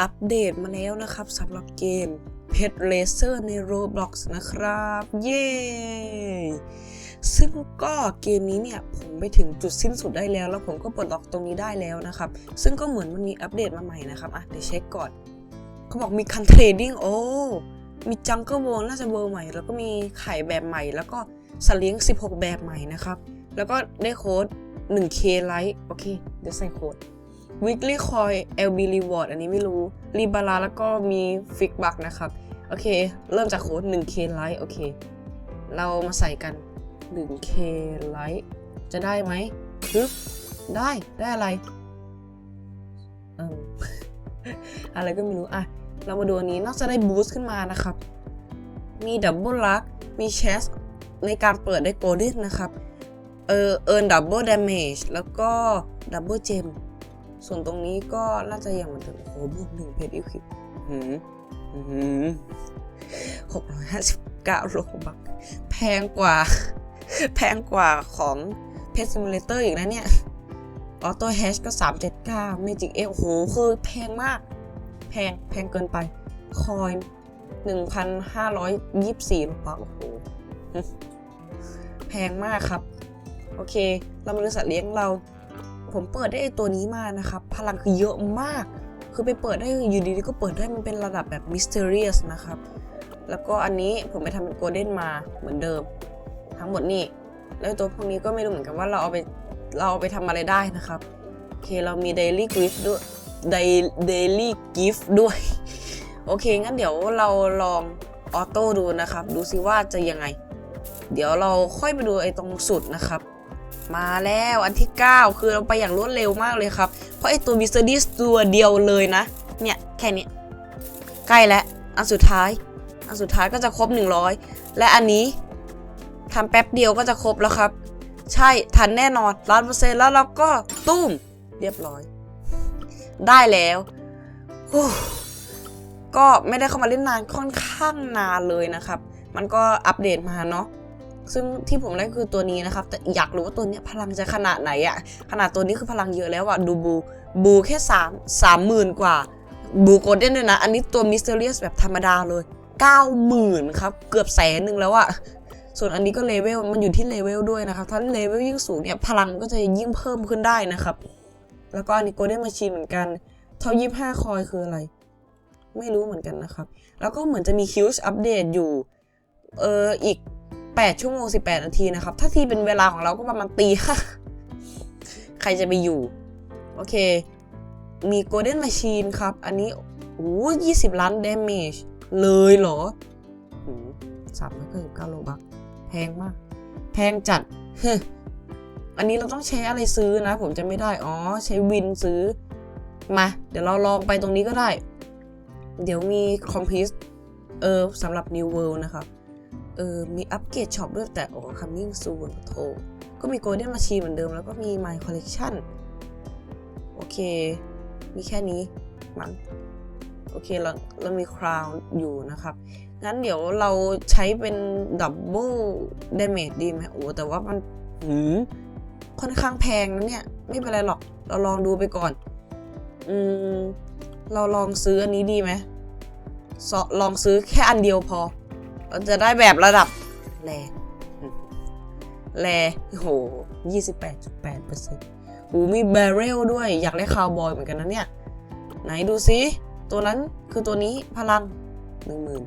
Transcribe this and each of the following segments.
อัปเดตมาแล้วนะครับสำหรับเกม Pet Racer ใน Roblox นะครับ เย้ซึ่งก็เกมนี้เนี่ย ผมไปถึงจุดสิ้นสุดได้แล้ว แล้วผมก็ปลดล็อกตรงนี้ได้แล้วนะครับ ซึ่งก็เหมือนมันมีอัปเดตมาใหม่นะครับอะเดี๋ยวเช็คก่อน เขาบอกมีคันเทรดดิ้งโอ้ มีจังเกิลโวน่าจะเบอร์ใหม่ แล้วก็มีไข่แบบใหม่ แล้วก็สเลี้ยง 16 แบบใหม่นะครับ แล้วก็ได้โค้ด 1k ไลท์โอเค เดี๋ยวใส่โค้ด weekly coin LB reward อันนี้ไม่รู้รีบาลาแล้วก็มีฟิกบักนะครับ โอเค เริ่มจากโค้ด 1k ไลท์โอเค เรามาใส่กัน 1k ไลท์จะได้ไหมฮึบได้ได้อะไรอะไรก็ไม่รู้ อะ เรามาดูอันนี้นอกจากได้บูสต์ขึ้นมานะครับ มีดับเบิลลักมีเชสในการเปิดได้โกลเด้นนะครับ เออเอิร์นดับเบิลดามจแล้วก็ดับเบิลเจม ส่วนตรงนี้ก็น่าจะยังเหมือนเดิมโอ้โหบวกหนึ่งเพชรอีควิปหืมหืมหกร้อยห้าสิบเก้าโลบักแพงกว่า แพงกว่าของเพชรซิมูเลเตอร์อีกนะเนี่ยออโต้แฮชก็379 Magic X โอ้โหคือแพงมาก แพงแพงเกินไปคอย1,524ลูกปักโอ้โหแพงมากครับ โอเค เรามาดูสัตว์เลี้ยงเรา ผมเปิดได้ไอตัวนี้มานะครับพลังคือเยอะมาก คือไปเปิดได้อยู่ดีๆก็เปิดได้มันเป็นระดับแบบ mysterious นะครับ แล้วก็อันนี้ผมไปทำเป็น golden มาเหมือนเดิม ทั้งหมดนี่แล้วตัวพวกนี้ก็ไม่รู้เหมือนกันว่าเราเอาไปเราเอาไปทำอะไรได้นะครับโอเคเรามี daily gift ด้วย Day- daily gift ด้วย โอเค งั้นเดี๋ยวเราลองออโต้ดูนะครับ ดูซิว่าจะยังไง เดี๋ยวเราค่อยมาดูไอ้ตรงสุดนะครับ มาแล้วอันที่ 9 คือเราไปอย่างรวดเร็วมากเลยครับ เพราะไอตัวมิสเตอร์ดิสตัวเดียวเลยนะ เนี่ย แค่นี้ ใกล้แล้ว อันสุดท้าย อันสุดท้ายก็จะครบ 100 และอันนี้ทำแป๊บเดียวก็จะครบแล้วครับ ใช่ทันแน่นอนล้านเปอร์เซ็นต์แล้วเราก็ตุ้ม เรียบร้อย ได้แล้วก็ไม่ได้เข้ามาเล่นนานค่อนข้างนานเลยนะครับ มันก็อัปเดตมาเนาะ ซึ่งที่ผมได้คือตัวนี้นะครับ แต่อยากรู้ว่าตัวนี้พลังจะขนาดไหนอะขนาดตัวนี้คือพลังเยอะแล้วอะดูบูบูแค่สามสามหมื่นกว่า บูโกลเด้นด้วยนะ อันนี้ตัวมิสเตอรียสแบบธรรมดาเลยเก้าหมื่นครับ เกือบแสนหนึ่งแล้วอะส่วนอันนี้ก็เลเวล มันอยู่ที่เลเวลด้วยนะครับ ถ้าเลเวลยิ่งสูงเนี่ย พลังมันก็จะยิ่งเพิ่มขึ้นได้นะครับ แล้วก็อันนี้โกลเด้นมาชีนเหมือนกัน เท่ายี่ห้าคอยคืออะไร ไม่รู้เหมือนกันนะครับ แล้วก็เหมือนจะมีคิวช์อัปเดตอยู่ เอออีก 8 ชั่วโมง 18 นาทีนะครับ ถ้าที่เป็นเวลาของเราก็ประมาณตีห้าใครจะไปอยู่ โอเค มี Golden Machine ครับ อันนี้โอ้ยี่สิบล้าน damage เลยเหรอสามร้อยเก้าสิบเก้าโลบักแพงมาก แพงจัด อันนี้เราต้องใช้อะไรซื้อนะ ผมจะไม่ได้ อ๋อ ใช้วินซื้อ มา เดี๋ยวเราลองไปตรงนี้ก็ได้ เดี๋ยวมี Complete เออสำหรับ New World นะครับ เออมีอัปเกรดช็อปด้วยแต่โอ้ coming soon โถก็มี Golden Machine เหมือนเดิมแล้วก็มี My Collection โอเค มีแค่นี้มั้งโอเคเราเรามี Crown อยู่นะครับ งั้นเดี๋ยวเราใช้เป็น Double Damage ดีไหมโอ้แต่ว่ามันหืมค่อนข้างแพงนะเนี่ย ไม่เป็นไรหรอก เราลองดูไปก่อน อืม เราลองซื้ออันนี้ดีไหมลองซื้อแค่อันเดียวพอ เราจะได้แบบระดับแรอืมแรโอ้โหยี่สิบแปดจุดแปดเปอร์เซ็นต์โอ้มีแบเรลด้วย อยากได้คาวบอยเหมือนกันนะเนี่ย ไหนดูซิ ตัวนั้นคือตัวนี้พลังหนึ่งหมื่น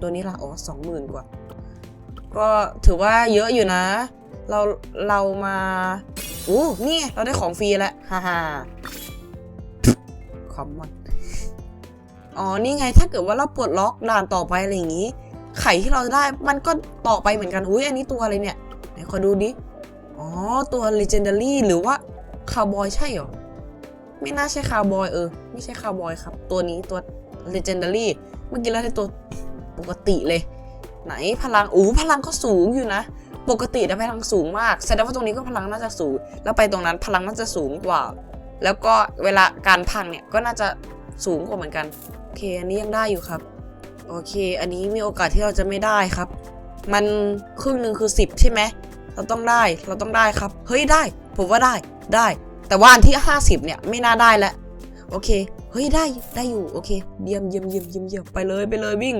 ตัวนี้ละอ๋อสองหมื่นกว่า ก็ถือว่าเยอะอยู่นะ เรา เรามาอู้นี่เราได้ของฟรีแล้วฮ่าฮ่าคอมมอนอ๋อ นี่ไงถ้าเกิดว่าเราปลดล็อกด่านต่อไปอะไรอย่างนี้ ไข่ที่เราได้มันก็ต่อไปเหมือนกันอุ้ยอันนี้ตัวอะไรเนี่ยไหนขอดูดิอ๋อตัว legendary หรือว่าคาวบอยใช่หรอไม่น่าใช่คาวบอยเออไม่ใช่คาวบอยครับ ตัวนี้ตัว legendary เมื่อกี้เราได้ตัวปกติเลย ไหนพลังอู้พลังก็สูงอยู่นะ ปกติแต่พลังสูงมากแสดงว่าตรงนี้ก็พลังน่าจะสูง แล้วไปตรงนั้นพลังน่าจะสูงกว่า แล้วก็เวลาการพังเนี่ยก็น่าจะสูงกว่าเหมือนกันโอเคอันนี้ยังได้อยู่ครับ โอเค อันนี้มีโอกาสที่เราจะไม่ได้ครับ มันครึ่งหนึ่งคือ 10 ใช่ไหม เราต้องได้ เราต้องได้ครับ เฮ้ยได้ ผมว่าได้ ได้ แต่ว่าอันที่ 50 เนี่ยไม่น่าได้แล้วโอเค เฮ้ยได้ ได้อยู่ โอเค เยี่ยมเยี่ยมเยี่ยมเยี่ยมเยี่ยมไปเลย ไปเลยวิ่ง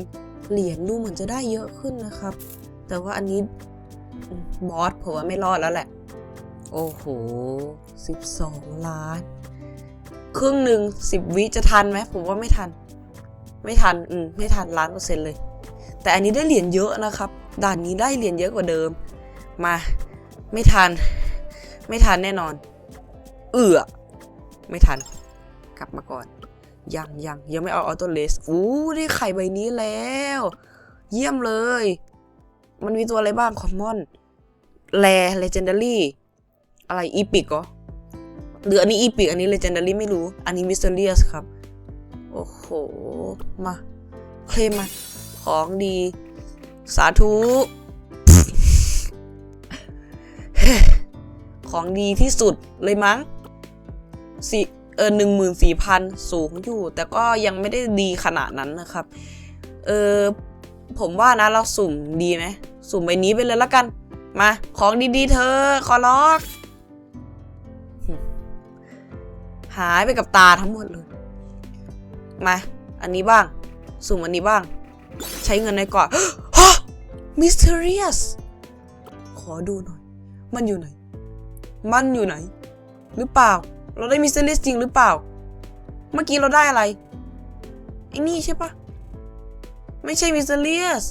เหรียญดูเหมือนจะได้เยอะขึ้นนะครับ แต่ว่าอันนี้บอสผมว่าไม่รอดแล้วแหละ โอ้โหสิบสองล้าน ครึ่งหนึ่งสิบวิจะทันไหม ผมว่าไม่ทัน ไม่ทันอืมไม่ทันล้านเปอร์เซ็นต์เลย แต่อันนี้ได้เหรียญเยอะนะครับ ด่านนี้ได้เหรียญเยอะกว่าเดิม มา ไม่ทัน ไม่ทันแน่นอน เอือไม่ทัน กลับมาก่อน ยังยังยังไม่เอาออโต้เลสอู้ได้ไข่ใบนี้แล้ว เยี่ยมเลย มันมีตัวอะไรบ้างคอมมอนแรเลเจนดารี่อะไรอีพิกเหรอหรืออันนี้อีพิกอันนี้เลเจนดารี่ไม่รู้ อันนี้มิสเตอรียสครับ โอ้โห มา เคลมมา ของดี สาธุ ของดีที่สุดเลยมั้งสี่เออหนึ่งหมื่นสี่พันสูงอยู่ แต่ก็ยังไม่ได้ดีขนาดนั้นนะครับ เออ ผมว่านะเราสุ่มดีไหม สุ่มใบนี้ไปเลยละกัน มา ของดีๆเธอ ขอร้องหึหายไปกับตาทั้งหมดเลย มา อันนี้บ้าง สุ่มอันนี้บ้าง ใช้เงินในก่อนฮะ mysterious ขอดูหน่อย มันอยู่ไหน มันอยู่ไหน หรือเปล่า เราได้ mysterious จริงหรือเปล่า เมื่อกี้เราได้อะไรไอ้นี่ใช่ปะไม่ใช่ mysterious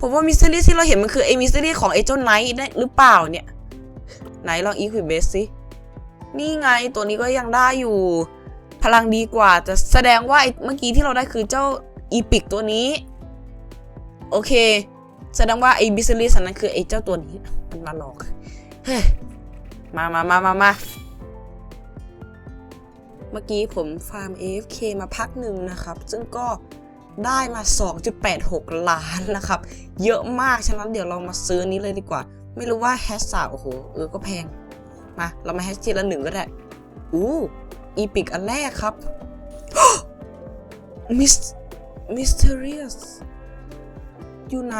ผมว่า mysterious ที่เราเห็นมันคือไอ้ mysterious ของไอ้เจ้าไนท์ได้หรือเปล่าเนี่ย ไหนลอง equip base สิ นี่ไงตัวนี้ก็ยังได้อยู่ พลังดีกว่าจะแสดงว่าไอ้เมื่อกี้ที่เราได้คือเจ้าอีพิกตัวนี้ โอเค แสดงว่าไอ้บิสลิสนั้นคือไอ้เจ้าตัวนี้มันมาหลอกเฮ้ยมามามามามาเมื่อกี้ผมฟาร์ม AFK มาพักหนึ่งนะครับ ซึ่งก็ได้มา 2.86 ล้านนะครับ เยอะมาก ฉะนั้นเดี๋ยวเรามาซื้อนี้เลยดีกว่า ไม่รู้ว่าแฮชสาวโอ้โห เออ ก็แพง มา เรามาแฮชทีละหนึ่งก็ได้ อู้ อีพิกอันแรกครับมิส mysterious อยู่ไหน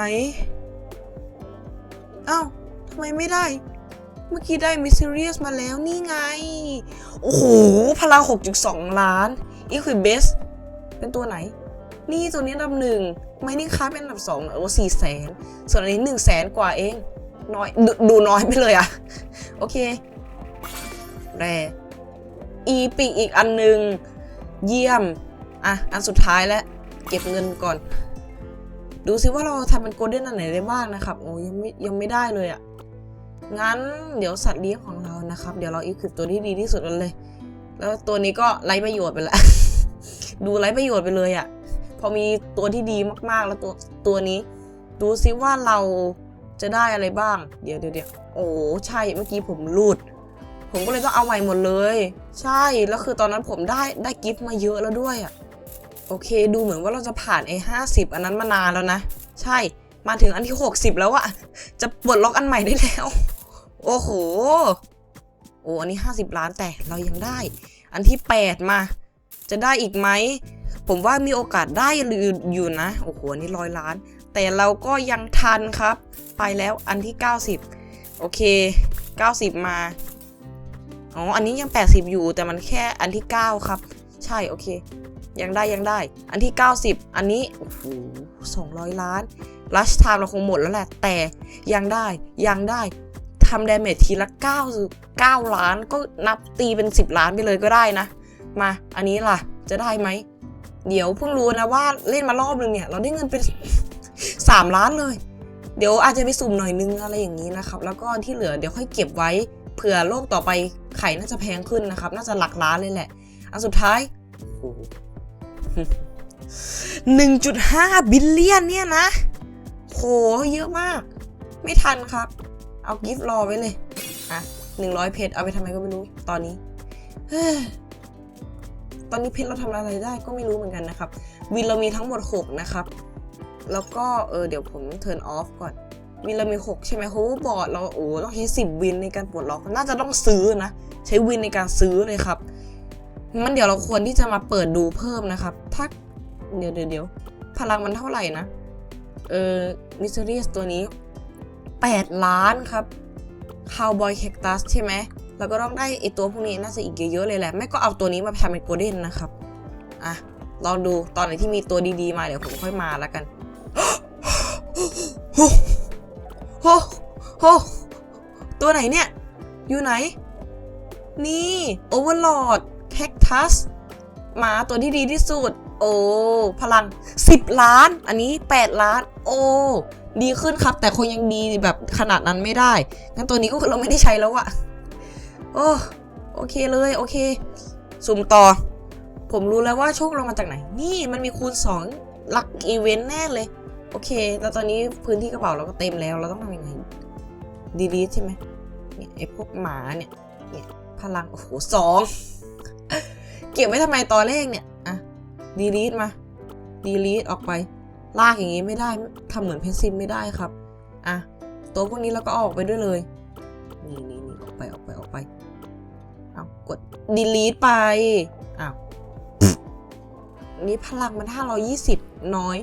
อ้าวทำไมไม่ได้ เมื่อกี้ได้ mysterious มาแล้วนี่ไง โอ้โห พลัง 6.2 ล้าน equip base เป็นตัวไหน นี่ตัวนี้อันดับหนึ่งไม่นี่ค้าเป็นอันดับสองโอ้สี่แสนส่วนอันนี้หนึ่งแสนกว่าเองน้อยดดูน้อยไปเลยอะโอเคแร อีปิกอีกอันหนึ่งเยี่ยม อะ อันสุดท้ายแล้วเก็บเงินก่อน ดูซิว่าเราทำเป็นโกลเด้นอันไหนได้บ้างนะครับ โอ้ยังไม่ยังไม่ได้เลยอะ่ะ งั้นเดี๋ยวสัตว์เลี้ยงของเรานะครับ เดี๋ยวเราอีควิปตัวที่ดีที่สุดเลย แล้วตัวนี้ก็ไร้ประโยชน์ไปละ ดูไร้ประโยชน์ไปเลยอะ่ะ พอมีตัวที่ดีมากๆแล้วตัวตัวนี้ ดูซิว่าเราจะได้อะไรบ้าง เดี๋ยวเดี๋ยวเดี๋ยวโอ้ใช่ เมื่อกี้ผมรูด ผมก็เลยต้องเอาใหม่หมดเลย ใช่แล้วคือตอนนั้นผมได้ได้กิฟต์มาเยอะแล้วด้วยอะ่ะโอเค ดูเหมือนว่าเราจะผ่านไอ้ห้าสิบอันนั้นมานานแล้วนะ ใช่มาถึงอันที่60แล้วอะจะปลดล็อกอันใหม่ได้แล้ว โอ้โหโอ้อันนี้50ล้านแต่เรายังได้ อันที่8มา จะได้อีกไหมผมว่ามีโอกาสได้อยู่นะโอ้โหอันนี้ร้อยล้าน แต่เราก็ยังทันครับ ไปแล้วอันที่ 90 โอเค 90 มา อ๋อ อันนี้ยัง 80 อยู่ แต่มันแค่อันที่ 9 ครับ ใช่ โอเค ยังได้ยังได้ อันที่ 90 อันนี้ โอ้โห200ล้านลัชไทม์เราคงหมดแล้วแหละ แต่ยังได้ยังได้ทำดาเมจทีละ9 9ล้านก็นับตีเป็น 10 ล้านไปเลยก็ได้นะ มาอันนี้ล่ะ จะได้ไหม เดี๋ยวเพิ่งรู้นะว่าเล่นมารอบนึงเนี่ย เราได้เงินเป็น 3 ล้านเลย เดี๋ยวอาจจะไปสุ่มหน่อยนึงอะไรอย่างนี้นะครับ แล้วก็ที่เหลือเดี๋ยวค่อยเก็บไว้ เผื่อโลกต่อไปไข่น่าจะแพงขึ้นนะครับ น่าจะหลักล้านเลยแหละ อันสุดท้ายหนึ่งจุดห้าบิลเลียนเนี่ยนะโหเยอะมาก ไม่ทันครับ เอากิฟต์รอไว้เลย อะหนึ่งร้อยเพชรเอาไปทำไมก็ไม่รู้ ตอนนี้ตอนนี้เพชรเราทำอะไรได้ก็ไม่รู้เหมือนกันนะครับวินเรามีทั้งหมด 6 นะครับ แล้วก็เออเดี๋ยวผมเทิร์นออฟก่อน วินเรามี6ใช่ไหมโฮบอร์ดเราโอ้ต้องใช้สิบวินในการปลดล็อกน่าจะต้องซื้อนะ ใช้วินในการซื้อเลยครับมันเดี๋ยวเราควรที่จะมาเปิดดูเพิ่มนะครับ ถ้าเดี๋ยวเดี๋ยวพลังมันเท่าไหร่นะ เออมิส t รีสตัวนี้ 8 ล้านครับคาวบอยแคคตัสใช่ไหมแล้วก็ต้องได้ไอตัวพวกนี้น่าจะอีกเยอะๆเลยแหละ ไม่ก็เอาตัวนี้มาทำเป็นโกลเด้นนะครับ อะ ลองดูตอนไหนที่มีตัวดีๆมาเดี๋ยวผมค่อยมาแล้วกัน โอ้โหตัวไหนเนี่ย อยู่ไหน นี่โอเวอร์ลอดแคคทัสหมาตัวที่ดีที่สุด โอ้ พลัง 10 ล้าน อันนี้ 8 ล้าน โอ้ ดีขึ้นครับ แต่คงยังดีแบบขนาดนั้นไม่ได้ งั้นตัวนี้ก็เราไม่ได้ใช้แล้วอะโอ้โอเคเลย โอเค สุ่มต่อ ผมรู้แล้วว่าโชคเรามาจากไหน นี่มันมีคูณ 2 ลักอีเวนต์แน่เลย โอเค แล้วตอนนี้พื้นที่กระเป๋าเราก็เต็มแล้ว เราต้องทำยังไง ดีลีทใช่ไหมเนี่ยไอพวกหมาเนี่ย เนี่ย พลัง โอ้โหสอง เก็บไว้ทำไมตอนเลขเนี่ย อะ ดีลีทมา ดีลีทออกไป ลากอย่างงี้ไม่ได้ ทำเหมือนเพนซิมไม่ได้ครับ อะ ตัวพวกนี้เราก็ออกไปด้วยเลย นี่นี่นี่ออกไปออกไปออกไป เอากด delete ไป อ้าว นี่พลังมัน520น้อย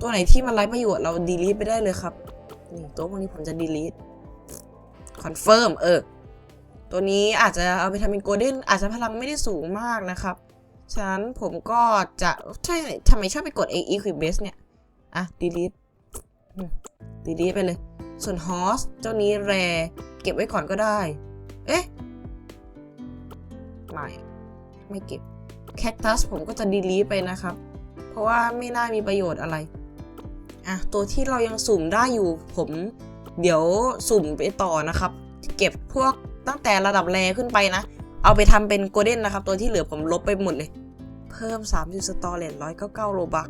ตัวไหนที่มันไร้ประโยชน์เรา delete ไปได้เลยครับ นี่ตัวพวกนี้ผมจะ delete confirm เออ ตัวนี้อาจจะเอาไปทำเป็นโกลเด้นอาจจะพลังไม่ได้สูงมากนะครับ ฉะนั้นผมก็จะใช่ทำไมชอบไปกด A equip base เนี่ย อะ delete อืม delete ไปเลย ส่วน horse เจ้านี้แรเก็บไว้ก่อนก็ได้ เอ๊ะ ไม่ ไม่เก็บ cactus ผมก็จะ delete ไปนะครับ เพราะว่าไม่น่ามีประโยชน์อะไร อะตัวที่เรายังสุ่มได้อยู่ผม เดี๋ยวสุ่มไปต่อนะครับ เก็บพวกตั้งแต่ระดับแรขึ้นไปนะ เอาไปทำเป็นโกลเด้นนะครับ ตัวที่เหลือผมลบไปหมดเลย เพิ่ม30สตอเรจ199โลบัก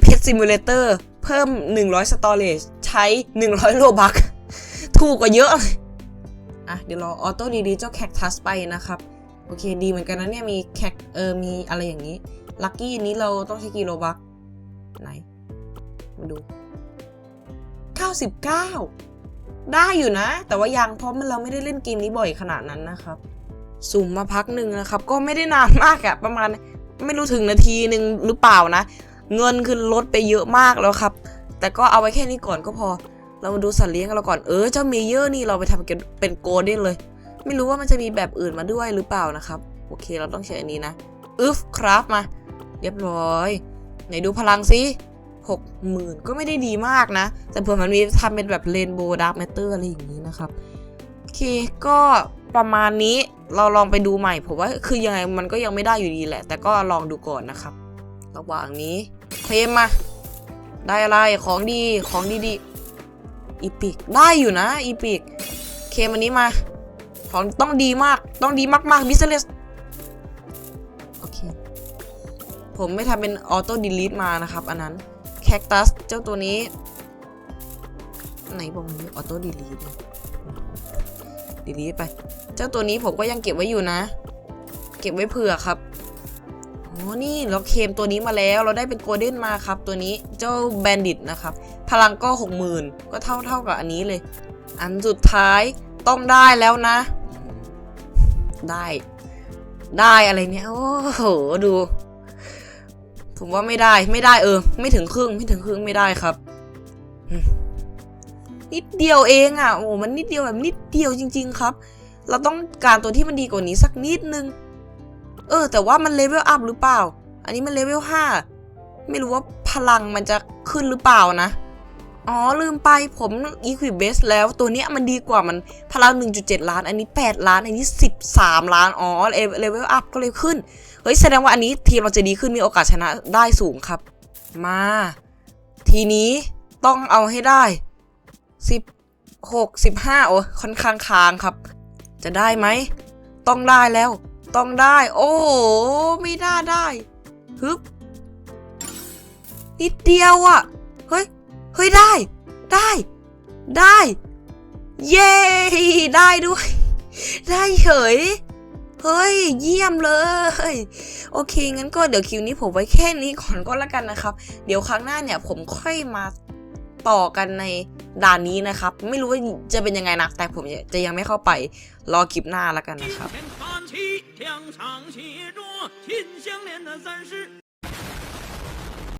เพชรซิมูเลเตอร์เพิ่ม 100สตอเรจใช้ 100โลบักถูกกว่าเยอะเลยอะเดี๋ยวรอออโต้ดีๆเจ้าแคคทัสไปนะครับโอเคดีเหมือนกันนะเนี่ยมีแคคเออมีอะไรอย่างนี้ ลัคกี้นี้เราต้องใช้กี่โลบัก ไหนมาดู 99 ได้อยู่นะ แต่ว่ายังเพราะมันเราไม่ได้เล่นเกมนี้บ่อยขนาดนั้นนะครับ สุ่มมาพักหนึ่งนะครับ ก็ไม่ได้นานมากอะประมาณไม่รู้ถึงนาทีหนึ่งหรือเปล่านะ เงินคือลดไปเยอะมากแล้วครับ แต่ก็เอาไว้แค่นี้ก่อนก็พอ เรามาดูสัตว์เลี้ยงเราก่อนเออเจ้าเมเยอร์นี่เราไปทำเป็นเป็นโกลเด้นเลย ไม่รู้ว่ามันจะมีแบบอื่นมาด้วยหรือเปล่านะครับ โอเคเราต้องใช้อันนี้นะอึฟครับมา เรียบร้อย ไหนดูพลังสิหกหมื่นก็ไม่ได้ดีมากนะ แต่เผื่อมันมีทำเป็นแบบเรนโบว์ดาร์กแมตเตอร์อะไรอย่างนี้นะครับโอเคก็ประมาณนี้เราลองไปดูใหม่ผมว่าคือยังไงมันก็ยังไม่ได้อยู่ดีแหละ แต่ก็ลองดูก่อนนะครับ ระหว่างนี้เพลมมา ได้อะไรของดีของดีๆอีพิกได้อยู่นะอีพิกเคมอันนี้มา ของต้องดีมากต้องดีมากๆบิสเลส ผมไม่ทำเป็นออโต้ดีลิทมานะครับ อันนั้นแคคตัสเจ้าตัวนี้ ไหนบอกมันออโต้ดีลิทดีลิทไป เจ้าตัวนี้ผมก็ยังเก็บไว้อยู่นะ เก็บไว้เผื่อครับอ๋อนี่เราเคมตัวนี้มาแล้วเราได้เป็นโกลเด้นมาครับ ตัวนี้เจ้าแบนดิตนะครับ พลังก็หกหมื่นก็เท่าเท่ากับอันนี้เลย อันสุดท้ายต้องได้แล้วนะ ได้ ได้อะไรเนี่ย โอ้โห ดู ผมว่าไม่ได้ไม่ได้เออ ไม่ถึงครึ่งไม่ถึงครึ่งไม่ได้ครับนิดเดียวเองอะโอ้มันนิดเดียวแบบนิดเดียวจริง ๆ ครับ เราต้องการตัวที่มันดีกว่านี้สักนิดนึง เออ แต่ว่ามันเลเวลอัพหรือเปล่า อันนี้มันเลเวลห้าไม่รู้ว่าพลังมันจะขึ้นหรือเปล่านะ อ๋อ ลืมไปผม Equip Base แล้วตัวเนี้ยมันดีกว่ามันพลัง1.7 ล้าน อันนี้ 8 ล้าน อันนี้ 13 ล้าน อ๋อเลเวลอัพก็เลยขึ้น เฮ้ย แสดงว่าอันนี้ทีมเราจะดีขึ้นมีโอกาสชนะได้สูงครับ มา ทีนี้ต้องเอาให้ได้ 16 15 โอ้ค่อนข้างค้างครับ จะได้ไหม ต้องได้แล้ว ต้องได้ โอ้โหไม่ได้ได้ฮึบนิดเดียวอะ่ะ เฮ้ยได้ ได้ ได้ เย้ได้ด้วย ได้เฉยเฮ้ย เยี่ยมเลย โอเค งั้นก็เดี๋ยวคิวนี้ผมไว้แค่นี้ก่อนก็แล้วกันนะครับ เดี๋ยวครั้งหน้าเนี่ยผมค่อยมาต่อกันในด่านนี้นะครับ ไม่รู้ว่าจะเป็นยังไงนะแต่ผมจะยังไม่เข้าไปรอคลิปหน้าแล้วกันนะครับ